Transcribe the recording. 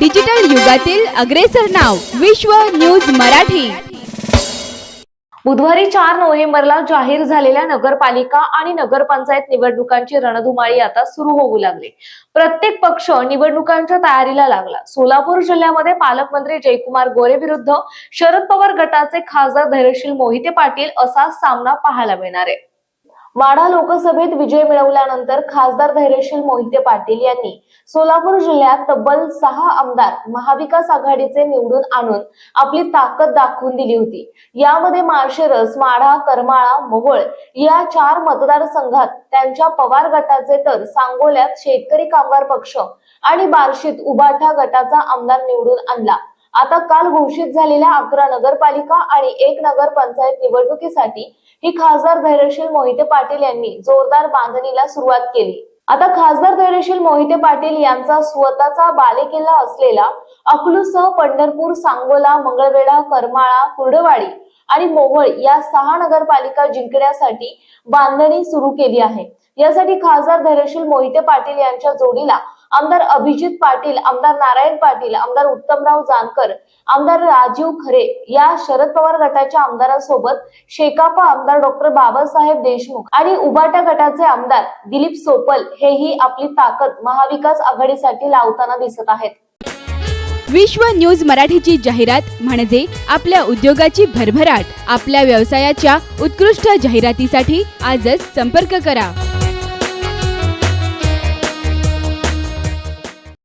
Digital युगातील अग्रेसर नाव विश्व न्यूज मराठी. बुधवारी चार नोव्हेंबरला जाहीर झालेल्या नगरपालिका आणि नगरपंचायत निवडणुकांची रणधुमाळी आता सुरू होऊ लागली. प्रत्येक पक्ष निवडणुकांच्या तयारीला लागला. सोलापूर जिल्ह्यामध्ये पालकमंत्री जयकुमार गोरे विरुद्ध शरद पवार गटाचे खासदार धैर्यशील मोहिते पाटील असा सामना पाहायला मिळणार आहे. माढा लोकसभेत विजय मिळवल्यानंतर खासदार धैर्यशील मोहिते पाटील यांनी सोलापूर जिल्ह्यात तब्बल सहा आमदार महाविकास आघाडीचे निवडून आणून आपली ताकद दाखवून दिली होती. यामध्ये माळशिरस माढा करमाळा मोहोळ या चार मतदारसंघात त्यांच्या पवार गटाचे तर सांगोल्यात शेतकरी कामगार पक्ष आणि बार्शीत उबाठा गटाचा आमदार निवडून आणला. आता काल घोषित झालेल्या अकरा नगरपालिका आणि एक नगर पंचायत निवडणुकीसाठी ही खासदार धैर्यशील मोहिते पाटील यांनी जोरदार बांधणीला सुरुवात केली. आता खासदार धैर्यशील मोहिते पाटील यांचा स्वतःचा बालेकिल्ला असलेला अकलूसह पंढरपूर सांगोला मंगळवेढा करमाळा कुर्डवाडी आणि मोहोळ या सहा नगरपालिका जिंकण्यासाठी बांधणी सुरू केली आहे. यासाठी खासदार धैर्यशील मोहिते पाटील यांच्या जोडीला आमदार अभिजित पाटील आमदार नारायण पाटील आमदार उत्तमराव जानकर आमदार राजीव खरे या शरद पवार गटाच्या आमदारांसोबत शेकापा आमदार डॉक्टर बाबासाहेब देशमुख आणि उबाटा गटाचे आमदार दिलीप सोपल हेही आपली ताकद महाविकास आघाडीसाठी लावताना दिसत आहेत. विश्व न्यूज मराठीची जाहिरात म्हणजे आपल्या उद्योगाची भरभराट. आपल्या व्यवसायाच्या उत्कृष्ट जाहिरातीसाठी आजच संपर्क करा.